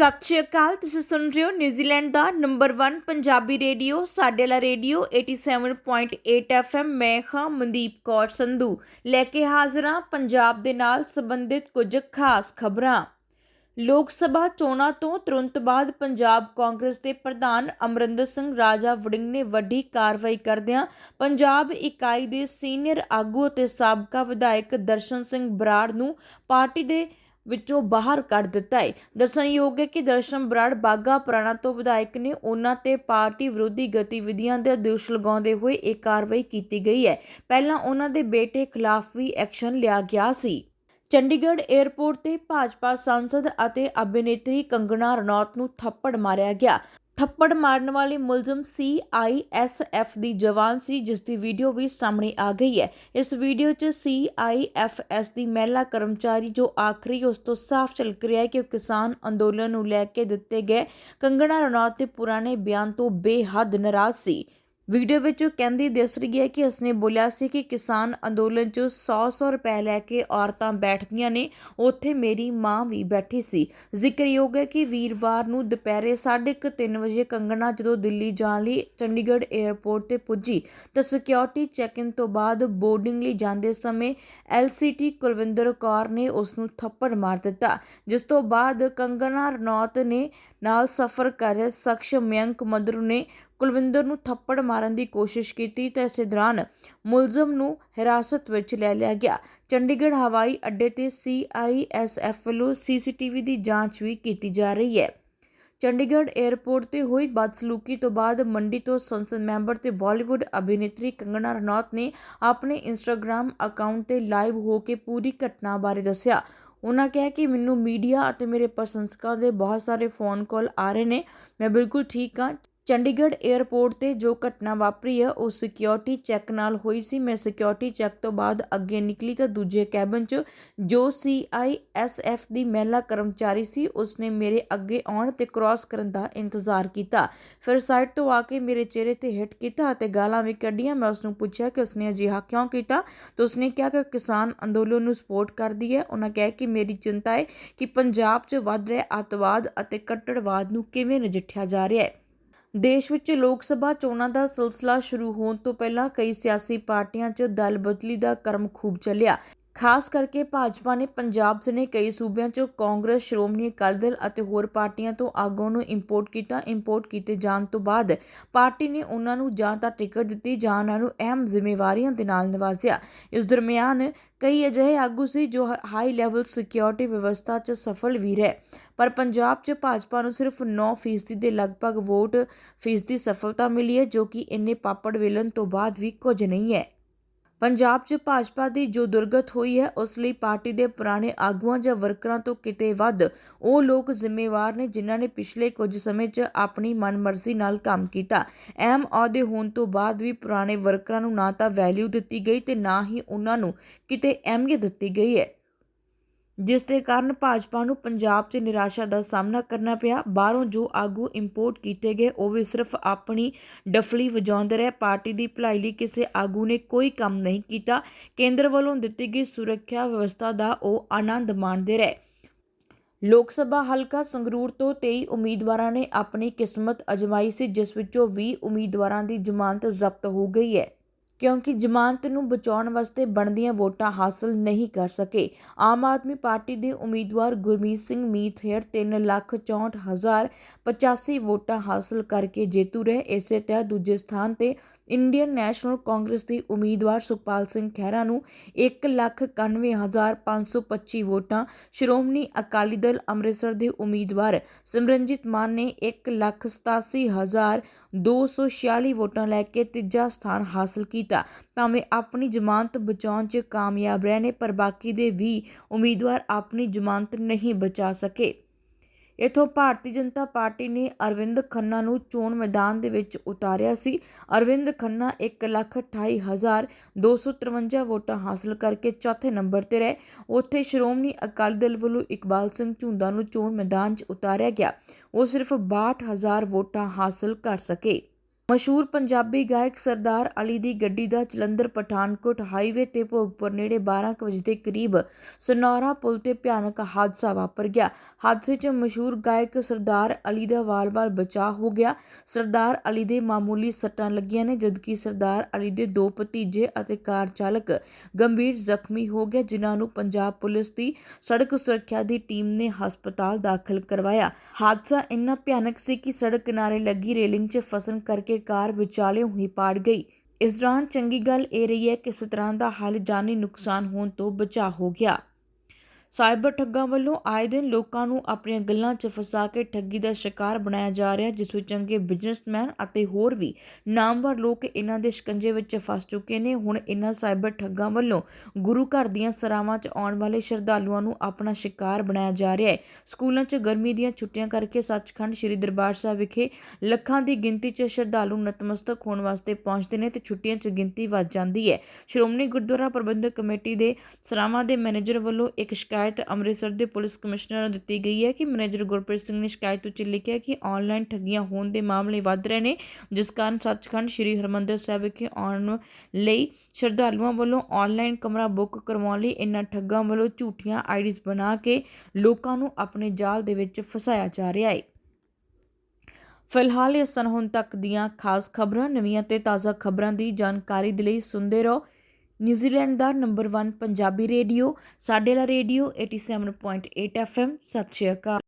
ਸਤਿ ਸ਼੍ਰੀ ਅਕਾਲ, ਤੁਸੀਂ ਸੁਣ ਰਹੇ ਹੋ ਨਿਊਜ਼ੀਲੈਂਡ ਦਾ ਨੰਬਰ 1 ਪੰਜਾਬੀ ਰੇਡੀਓ ਸਾਡੇ ਲਾ ਰੇਡੀਓ 87.8 FM ਮੈਂ ਹਾਂ ਮਨਦੀਪ ਕੌਰ ਸੰਧੂ। ਲੈ ਕੇ ਹਾਜ਼ਰ ਹਾਂ ਪੰਜਾਬ ਦੇ ਨਾਲ ਸੰਬੰਧਿਤ ਕੁਝ ਖਾਸ ਖਬਰਾਂ। ਲੋਕ ਸਭਾ ਚੋਣਾਂ ਤੋਂ ਤੁਰੰਤ ਬਾਅਦ ਪੰਜਾਬ ਕਾਂਗਰਸ ਦੇ ਪ੍ਰਧਾਨ ਅਮਰਿੰਦਰ ਸਿੰਘ ਰਾਜਾ ਵੜਿੰਗ ਨੇ ਵੱਡੀ ਕਾਰਵਾਈ ਕਰਦਿਆਂ ਪੰਜਾਬ ਇਕਾਈ ਦੇ ਸੀਨੀਅਰ ਆਗੂ ਅਤੇ ਸਾਬਕਾ ਵਿਧਾਇਕ ਦਰਸ਼ਨ ਸਿੰਘ ਬਰਾੜ ਨੂੰ ਪਾਰਟੀ ਦੇ ਵਿੱਚੋਂ ਬਾਹਰ ਕੱਢ ਦਿੱਤਾ ਹੈ ਦੱਸਣਯੋਗ ਹੈ ਕਿ ਦਰਸ਼ਨ ਬਰਾੜ ਬਾਗਾ ਪੁਰਾਣਾ ਤੋਂ ਵਿਧਾਇਕ ਨੇ ਉਹਨਾਂ ਤੇ ਪਾਰਟੀ ਵਿਰੋਧੀ ਗਤੀਵਿਧੀਆਂ ਦੇ ਦੋਸ਼ ਲਗਾਉਂਦੇ ਹੋਏ ਇਹ ਕਾਰਵਾਈ ਕੀਤੀ ਗਈ ਹੈ। ਪਹਿਲਾਂ ਉਹਨਾਂ ਦੇ ਬੇਟੇ ਖਿਲਾਫ ਵੀ ਐਕਸ਼ਨ ਲਿਆ ਗਿਆ ਸੀ। ਚੰਡੀਗੜ੍ਹ 에ਅਰਪੋਰਟ ਤੇ ਭਾਜਪਾ ਸੰਸਦ ਅਤੇ ਅਭਿਨੇਤਰੀ ਕੰਗਣਾ ਰਣੌਤ ਨੂੰ ਥੱਪੜ ਮਾਰਿਆ ਗਿਆ। ਥੱਪੜ ਮਾਰਨ ਵਾਲੇ ਮੁਲਜ਼ਮ ਸੀਆਈਐਸਐਫ ਦੀ ਜਵਾਨ ਸੀ, ਜਿਸ ਦੀ ਵੀਡੀਓ ਵੀ ਸਾਹਮਣੇ ਆ ਗਈ ਹੈ। ਇਸ ਵੀਡੀਓ 'ਚ ਸੀਆਈਐਫਐਸ ਦੀ ਮਹਿਲਾ ਕਰਮਚਾਰੀ ਜੋ ਆਖਰੀ ਉਸ ਤੋਂ ਸਾਫ਼ ਝਲਕ ਰਿਹਾ ਹੈ ਕਿ ਉਹ ਕਿਸਾਨ ਅੰਦੋਲਨ ਨੂੰ ਲੈ ਕੇ ਦਿੱਤੇ ਗਏ ਕੰਗਣਾ ਰਣੌਤ ਦੇ ਪੁਰਾਣੇ ਬਿਆਨ ਤੋਂ ਬੇਹੱਦ ਨਾਰਾਜ਼ ਸੀ। ਵੀਡੀਓ ਵਿੱਚ ਉਹ ਕਹਿੰਦੀ ਦਿਸ ਰਹੀ ਹੈ ਕਿ ਉਸਨੇ ਬੋਲਿਆ ਸੀ ਕਿ ਕਿਸਾਨ ਅੰਦੋਲਨ 'ਚ 100-100 ਰੁਪਏ ਲੈ ਕੇ ਔਰਤਾਂ ਬੈਠਦੀਆਂ ਨੇ, ਉੱਥੇ ਮੇਰੀ ਮਾਂ ਵੀ ਬੈਠੀ ਸੀ। ਜ਼ਿਕਰਯੋਗ ਹੈ ਕਿ ਵੀਰਵਾਰ ਨੂੰ ਦੁਪਹਿਰੇ 3:30 ਵਜੇ ਕੰਗਣਾ ਜਦੋਂ ਦਿੱਲੀ ਜਾਣ ਲਈ ਚੰਡੀਗੜ੍ਹ 에ਅਰਪੋਰਟ ਤੇ ਪੁੱਜੀ, ਤਾਂ ਸਿਕਿਉਰਿਟੀ ਚੈੱਕ-ਇਨ ਤੋਂ ਬਾਅਦ ਬੋਰਡਿੰਗ ਲਈ ਜਾਂਦੇ ਸਮੇਂ ਐਲਸੀਟੀ ਕੁਲਵਿੰਦਰ ਕੌਰ ਨੇ ਉਸ ਨੂੰ ਥੱਪੜ ਮਾਰ ਦਿੱਤਾ, ਜਿਸ ਤੋਂ ਬਾਅਦ ਕੰਗਣਾ ਰਣੌਤ ਨੇ ਨਾਲ ਸਫ਼ਰ ਕਰ ਰਹੇ ਸ਼ਖਸ ਮਯੰਕ ਮਧਰੂ ਨੇ ਕੁਲਵਿੰਦਰ ਨੂੰ ਥੱਪੜ ਮਾਰਨ ਦੀ ਕੋਸ਼ਿਸ਼ ਕੀਤੀ ਤਾਂ ਇਸੇ ਦੌਰਾਨ ਮੁਲਜ਼ਮ ਨੂੰ ਹਿਰਾਸਤ ਵਿੱਚ ਲੈ ਲਿਆ ਗਿਆ। ਚੰਡੀਗੜ੍ਹ ਹਵਾਈ ਅੱਡੇ ਤੇ ਸੀਆਈਐਸਐਫ ਵੱਲੋਂ ਸੀਸੀਟੀਵੀ ਦੀ ਜਾਂਚ ਵੀ ਕੀਤੀ ਜਾ ਰਹੀ ਹੈ। ਚੰਡੀਗੜ੍ਹ 에ਅਰਪੋਰਟ ਤੇ ਹੋਈ ਬਦਸਲੂਕੀ ਤੋਂ ਬਾਅਦ ਮੰਡੀ ਤੋਂ ਸੰਸਦ ਮੈਂਬਰ ਤੇ ਬਾਲੀਵੁੱਡ ਅਭਿਨੇਤਰੀ ਕੰਗਣਾ ਰਣੌਤ ਨੇ ਆਪਣੇ ਇੰਸਟਾਗ੍ਰam ਅਕਾਊਂਟ ਤੇ ਲਾਈਵ ਹੋ ਕੇ ਪੂਰੀ ਘਟਨਾ ਬਾਰੇ ਦੱਸਿਆ। ਉਹਨਾਂ ਕਿਹਾ ਕਿ ਮੈਨੂੰ ਮੀਡੀਆ ਅਤੇ ਮੇਰੇ ਪ੍ਰਸ਼ੰਸਕਾਂ ਦੇ ਬਹੁਤ ਸਾਰੇ ਫੋਨ ਕਾਲ ਆ ਰਹੇ ਨੇ। ਮੈਂ ਬਿਲਕੁਲ ਠੀਕ ਹਾਂ। ਚੰਡੀਗੜ੍ਹ ਏਅਰਪੋਰਟ ਤੇ ਜੋ ਘਟਨਾ ਵਾਪਰੀ ਹੈ ਉਹ ਸਿਕਿਉਰਿਟੀ ਚੈੱਕ ਨਾਲ ਹੋਈ ਸੀ। ਮੈਂ ਸਿਕਿਉਰਿਟੀ ਚੈੱਕ ਤੋਂ ਬਾਅਦ ਅੱਗੇ ਨਿਕਲੀ ਤਾਂ ਦੂਜੇ ਕੈਬਨ 'ਚ ਜੋ ਸੀਆਈਐਸਐਫ ਦੀ ਮਹਿਲਾ ਕਰਮਚਾਰੀ ਸੀ, ਉਸਨੇ ਮੇਰੇ ਅੱਗੇ ਆਉਣ ਤੇ ਕ੍ਰਾਸ ਕਰਨ ਦਾ ਇੰਤਜ਼ਾਰ ਕੀਤਾ। ਫਿਰ ਸਾਈਡ ਤੋਂ ਆ ਕੇ ਮੇਰੇ ਚਿਹਰੇ ਤੇ ਹਿੱਟ ਕੀਤਾ ਅਤੇ ਗਾਲਾਂ ਵੀ ਕੱਢੀਆਂ। ਮੈਂ ਉਸਨੂੰ ਪੁੱਛਿਆ ਕਿ ਉਸਨੇ ਅਜਿਹਾ ਕਿਉਂ ਕੀਤਾ? ਤਾਂ ਉਸਨੇ ਕਿਹਾ ਕਿ ਕਿਸਾਨ ਅੰਦੋਲਨ ਨੂੰ ਸਪੋਰਟ ਕਰਦੀ ਹੈ। ਉਹਨਾਂ ਕਿਹਾ ਕਿ ਮੇਰੀ ਚਿੰਤਾ ਹੈ ਕਿ ਪੰਜਾਬ 'ਚ ਵੱਧ ਰਿਹਾ ਅੱਤਵਾਦ ਅਤੇ ਕੱਟੜਵਾਦ ਨੂੰ ਕਿਵੇਂ ਨਜਿੱਠਿਆ ਜਾ ਰਿਹਾ ਹੈ। ਦੇਸ਼ ਵਿੱਚ ਲੋਕ ਸਭਾ ਚੋਣਾਂ ਦਾ ਸਿਲਸਿਲਾ ਸ਼ੁਰੂ ਹੋਣ ਤੋਂ ਪਹਿਲਾਂ ਕਈ ਸਿਆਸੀ ਪਾਰਟੀਆਂ 'ਚ ਦਲ ਬਦਲੀ ਦਾ ਕਰਮ ਖੂਬ ਚੱਲਿਆ। ਖਾਸ ਕਰਕੇ ਭਾਜਪਾ ਨੇ ਪੰਜਾਬ ਸਣੇ ਕਈ ਸੂਬਿਆਂ 'ਚ ਕਾਂਗਰਸ, ਸ਼੍ਰੋਮਣੀ ਅਕਾਲੀ ਦਲ ਅਤੇ ਹੋਰ ਪਾਰਟੀਆਂ ਤੋਂ ਆਗੂਆਂ ਨੂੰ ਇੰਪੋਰਟ ਕੀਤਾ। ਇੰਪੋਰਟ ਕੀਤੇ ਜਾਣ ਤੋਂ ਬਾਅਦ ਪਾਰਟੀ ਨੇ ਉਹਨਾਂ ਨੂੰ ਜਾਂ ਤਾਂ ਟਿਕਟ ਦਿੱਤੀ ਜਾਂ ਉਹਨਾਂ ਨੂੰ ਅਹਿਮ ਜ਼ਿੰਮੇਵਾਰੀਆਂ ਦੇ ਨਾਲ ਨਿਵਾਜਿਆ। ਇਸ ਦਰਮਿਆਨ ਕਈ ਅਜਿਹੇ ਆਗੂ ਸੀ ਜੋ ਹਾਈ ਲੈਵਲ ਸਿਕਿਉਰਿਟੀ ਵਿਵਸਥਾ 'ਚ ਸਫਲ ਵੀ ਰਹੇ। ਪਰ ਪੰਜਾਬ 'ਚ ਭਾਜਪਾ ਨੂੰ ਸਿਰਫ 9% ਦੇ ਲਗਭਗ ਵੋਟ ਫੀਸਦੀ ਸਫਲਤਾ ਮਿਲੀ ਹੈ, ਜੋ ਕਿ ਇੰਨੇ ਪਾਪੜ ਵੇਲਣ ਤੋਂ ਬਾਅਦ ਵੀ ਕੁਝ ਨਹੀਂ ਹੈ। ਪੰਜਾਬ 'ਚ ਭਾਜਪਾ ਦੀ ਜੋ ਦੁਰਗਤ ਹੋਈ ਹੈ, ਉਸ ਲਈ ਪਾਰਟੀ ਦੇ ਪੁਰਾਣੇ ਆਗੂਆਂ ਜਾਂ ਵਰਕਰਾਂ ਤੋਂ ਕਿਤੇ ਵੱਧ ਉਹ ਲੋਕ ਜ਼ਿੰਮੇਵਾਰ ਨੇ ਜਿਨ੍ਹਾਂ ਨੇ ਪਿਛਲੇ ਕੁਝ ਸਮੇਂ 'ਚ ਆਪਣੀ ਮਨਮਰਜ਼ੀ ਨਾਲ ਕੰਮ ਕੀਤਾ। ਅਹਿਮ ਅਹੁਦੇ ਹੋਣ ਤੋਂ ਬਾਅਦ ਵੀ ਪੁਰਾਣੇ ਵਰਕਰਾਂ ਨੂੰ ਨਾ ਤਾਂ ਵੈਲਿਊ ਦਿੱਤੀ ਗਈ ਤੇ ਨਾ ਹੀ ਉਹਨਾਂ ਨੂੰ ਕਿਤੇ ਅਹਿਮੀਅਤ ਦਿੱਤੀ ਗਈ ਹੈ। ਜਿਸ ਦੇ ਕਾਰਨ ਭਾਜਪਾ ਨੂੰ ਪੰਜਾਬ 'ਚ ਨਿਰਾਸ਼ਾ ਦਾ ਸਾਹਮਣਾ ਕਰਨਾ ਪਿਆ। ਬਾਹਰੋਂ ਜੋ ਆਗੂ ਇੰਪੋਰਟ ਕੀਤੇ ਗਏ, ਉਹ ਵੀ ਸਿਰਫ ਆਪਣੀ ਡਫਲੀ ਵਜਾਉਂਦੇ ਰਹੇ। ਪਾਰਟੀ ਦੀ ਭਲਾਈ ਲਈ ਕਿਸੇ ਆਗੂ ਨੇ ਕੋਈ ਕੰਮ ਨਹੀਂ ਕੀਤਾ। ਕੇਂਦਰ ਵੱਲੋਂ ਦਿੱਤੀ ਗਈ ਸੁਰੱਖਿਆ ਵਿਵਸਥਾ ਦਾ ਉਹ ਆਨੰਦ ਮਾਣਦੇ ਰਹੇ। ਲੋਕ ਸਭਾ ਹਲਕਾ ਸੰਗਰੂਰ ਤੋਂ 23 ਉਮੀਦਵਾਰਾਂ ਨੇ ਆਪਣੀ ਕਿਸਮਤ ਅਜਮਾਈ ਸੀ, ਜਿਸ ਵਿੱਚੋਂ 20 ਉਮੀਦਵਾਰਾਂ ਦੀ ਜ਼ਮਾਨਤ ਜ਼ਬਤ ਹੋ ਗਈ ਹੈ। ਕਿਉਂਕਿ ਜ਼ਮਾਨਤ ਨੂੰ ਬਚਾਉਣ ਵਾਸਤੇ ਬਣਦੀਆਂ ਵੋਟਾਂ ਹਾਸਲ ਨਹੀਂ ਕਰ ਸਕੇ। ਆਮ ਆਦਮੀ ਪਾਰਟੀ ਦੇ ਉਮੀਦਵਾਰ ਗੁਰਮੀਤ ਸਿੰਘ ਮੀਥੇਰ 364085 ਵੋਟਾਂ ਹਾਸਲ ਕਰਕੇ ਜੇਤੂ ਰਹੇ। ਇਸੇ ਤਰ੍ਹਾਂ ਦੂਜੇ ਸਥਾਨ ਤੇ ਇੰਡੀਅਨ ਨੈਸ਼ਨਲ ਕਾਂਗਰਸ ਦੀ ਉਮੀਦਵਾਰ ਸੁਖਪਾਲ ਸਿੰਘ ਖਹਿਰਾ ਨੂੰ 191525 ਵੋਟਾਂ, ਸ਼੍ਰੋਮਣੀ ਅਕਾਲੀ ਦਲ ਅੰਮ੍ਰਿਤਸਰ ਦੇ ਉਮੀਦਵਾਰ ਸਿਮਰਨਜੀਤ ਮਾਨ ਨੇ 187246 ਵੋਟਾਂ ਲੈ ਕੇ ਤੀਜਾ ਸਥਾਨ ਹਾਸਲ ਕੀਤਾ। ਕੀਤਾ। ਭਾਵੇਂ ਆਪਣੀ ਜ਼ਮਾਨਤ ਬਚਾਉਣ 'ਚ ਕਾਮਯਾਬ ਰਹੇ ਨੇ ਪਰ ਬਾਕੀ ਦੇ ਵੀ ਉਮੀਦਵਾਰ ਆਪਣੀ ਜ਼ਮਾਨਤ ਨਹੀਂ ਬਚਾ ਸਕੇ। ਇਥੋਂ ਭਾਰਤੀ ਜਨਤਾ ਪਾਰਟੀ ਨੇ ਅਰਵਿੰਦ ਖੰਨਾ ਨੂੰ ਚੋਣ ਮੈਦਾਨ ਦੇ ਵਿੱਚ ਉਤਾਰਿਆ ਸੀ। ਅਰਵਿੰਦ ਖੰਨਾ 128253 ਵੋਟਾਂ ਹਾਸਲ ਕਰਕੇ ਚੌਥੇ ਨੰਬਰ ਤੇ ਰਹੇ। ਉੱਥੇ ਸ਼੍ਰੋਮਣੀ ਅਕਾਲੀ ਦਲ ਵੱਲੋਂ ਇਕਬਾਲ ਸਿੰਘ ਝੁੰਦਾ ਨੂੰ ਚੋਣ ਮੈਦਾਨ 'ਚ ਉਤਾਰਿਆ ਗਿਆ। ਉਹ ਸਿਰਫ 62000 ਵੋਟਾਂ ਹਾਸਲ ਕਰ ਸਕੇ। ਮਸ਼ਹੂਰ ਪੰਜਾਬੀ ਗਾਇਕ ਸਰਦਾਰ ਅਲੀ ਦੀ ਗੱਡੀ ਦਾ ਜਲੰਧਰ ਪਠਾਨਕੋਟ ਹਾਈਵੇ ਤੇ ਭੋਗਪੁਰ ਨੇੜੇ 12 ਕੁ ਵਜੇ ਦੇ ਕਰੀਬ ਸਨੌਰਾ ਪੁਲ ਤੇ ਭਿਆਨਕ ਹਾਦਸਾ ਵਾਪਰ ਗਿਆ। ਹਾਦਸੇ 'ਚ ਮਸ਼ਹੂਰ ਗਾਇਕ ਸਰਦਾਰ ਅਲੀ ਦਾ ਵਾਲ-ਵਾਲ ਬਚਾਅ ਹੋ ਗਿਆ। ਸਰਦਾਰ ਅਲੀ ਦੇ ਮਾਮੂਲੀ ਸੱਟਾਂ ਲੱਗੀਆਂ ਨੇ, ਜਦਕਿ ਸਰਦਾਰ ਅਲੀ ਦੇ ਦੋ ਭਤੀਜੇ ਅਤੇ ਕਾਰ ਚਾਲਕ ਗੰਭੀਰ ਜ਼ਖਮੀ ਹੋ ਗਏ, ਜਿਨ੍ਹਾਂ ਨੂੰ ਪੰਜਾਬ ਪੁਲਿਸ ਦੀ ਸੜਕ ਸੁਰੱਖਿਆ ਦੀ ਟੀਮ ਨੇ ਹਸਪਤਾਲ ਦਾਖਲ ਕਰਵਾਇਆ। ਹਾਦਸਾ ਇੰਨਾ ਭਿਆਨਕ ਸੀ ਕਿ ਸੜਕ ਕਿਨਾਰੇ ਲੱਗੀ ਰੇਲਿੰਗ 'ਚ ਫਸਣ ਕਰਕੇ ਕਾਰ ਵਿਚਾਲਿਓਂ ਹੀ ਪਾੜ ਗਈ। ਇਸ ਦੌਰਾਨ ਚੰਗੀ ਗੱਲ ਇਹ ਰਹੀ ਹੈ ਕਿ ਇਸ ਤਰ੍ਹਾਂ ਦਾ ਹਾਲ ਜਾਨੀ ਨੁਕਸਾਨ ਹੋਣ ਤੋਂ ਬਚਾ ਹੋ ਗਿਆ। ਸਾਈਬਰ ਠੱਗਾਂ ਵੱਲੋਂ ਆਏ ਦਿਨ ਲੋਕਾਂ ਨੂੰ ਆਪਣੀਆਂ ਗੱਲਾਂ 'ਚ ਫਸਾ ਕੇ ਠੱਗੀ ਦਾ ਸ਼ਿਕਾਰ ਬਣਾਇਆ ਜਾ ਰਿਹਾ ਜਿਸ ਵਿੱਚ ਚੰਗੇ ਬਿਜ਼ਨਸਮੈਨ ਅਤੇ ਹੋਰ ਵੀ ਨਾਮਵਰ ਲੋਕ ਇਹਨਾਂ ਦੇ ਸ਼ਿਕੰਜੇ ਵਿੱਚ ਫਸ ਚੁੱਕੇ ਨੇ। ਹੁਣ ਇਹਨਾਂ ਸਾਈਬਰ ਠੱਗਾਂ ਵੱਲੋਂ ਗੁਰੂ ਘਰ ਦੀਆਂ ਸਰਾਵਾਂ 'ਚ ਆਉਣ ਵਾਲੇ ਸ਼ਰਧਾਲੂਆਂ ਨੂੰ ਆਪਣਾ ਸ਼ਿਕਾਰ ਬਣਾਇਆ ਜਾ ਰਿਹਾ ਹੈ। ਸਕੂਲਾਂ 'ਚ ਗਰਮੀ ਦੀਆਂ ਛੁੱਟੀਆਂ ਕਰਕੇ ਸੱਚਖੰਡ ਸ੍ਰੀ ਦਰਬਾਰ ਸਾਹਿਬ ਵਿਖੇ ਲੱਖਾਂ ਦੀ ਗਿਣਤੀ 'ਚ ਸ਼ਰਧਾਲੂ ਨਤਮਸਤਕ ਹੋਣ ਵਾਸਤੇ ਪਹੁੰਚਦੇ ਨੇ ਤੇ ਛੁੱਟੀਆਂ 'ਚ ਗਿਣਤੀ ਵੱਧ ਜਾਂਦੀ ਹੈ। ਸ਼੍ਰੋਮਣੀ ਗੁਰਦੁਆਰਾ ਪ੍ਰਬੰਧਕ ਕਮੇਟੀ ਦੇ ਸਰਾਵਾਂ ਦੇ ਮੈਨੇਜਰ ਵੱਲੋਂ ਇੱਕ ਸ਼ਿਕਾਇਤ ਅੰਮ੍ਰਿਤਸਰ ਦੇ ਪੁਲਿਸ ਕਮਿਸ਼ਨਰ ਨੂੰ ਦਿੱਤੀ ਗਈ ਹੈ ਕਿ ਮੈਨੇਜਰ ਗੁਰਪ੍ਰੀਤ ਸਿੰਘ ਨੇ ਸ਼ਿਕਾਇਤ ਵਿੱਚ ਲਿਖਿਆ ਕਿ ਆਨਲਾਈਨ ਠੱਗੀਆਂ ਹੋਣ ਦੇ ਮਾਮਲੇ ਵੱਧ ਰਹੇ ਨੇ, ਜਿਸ ਕਾਰਨ ਸੱਚਖੰਡ ਸ੍ਰੀ ਹਰਮੰਦਰ ਸਾਹਿਬ ਵਿਖੇ ਆਉਣ ਲਈ ਸ਼ਰਧਾਲੂਆਂ ਵੱਲੋਂ ਆਨਲਾਈਨ ਕਮਰਾ ਬੁੱਕ ਕਰਵਾਉਣ ਲਈ ਇਨ੍ਹਾਂ ਠੱਗਾਂ ਵੱਲੋਂ ਝੂਠੀਆਂ ਆਈਡੀਜ਼ ਬਣਾ ਕੇ ਲੋਕਾਂ ਨੂੰ ਆਪਣੇ ਜਾਲ ਦੇ ਵਿੱਚ ਫਸਾਇਆ ਜਾ ਰਿਹਾ ਹੈ। ਫਿਲਹਾਲ ਇਸ ਸਨ ਹੁਣ ਤੱਕ ਦੀਆਂ ਖਾਸ ਖਬਰਾਂ, ਨਵੀਆਂ ਤੇ ਤਾਜ਼ਾ ਖਬਰਾਂ ਦੀ ਜਾਣਕਾਰੀ ਦੇ ਲਈ ਸੁਣਦੇ ਰਹੋ। ਨਿਊਜ਼ੀਲੈਂਡ ਦਾ ਨੰਬਰ 1 ਪੰਜਾਬੀ ਰੇਡੀਓ ਸਾਡੇ ਲਾ ਰੇਡੀਓ 87.8 FM ਸਤਿ ਸ਼੍ਰੀ ਅਕਾਲ।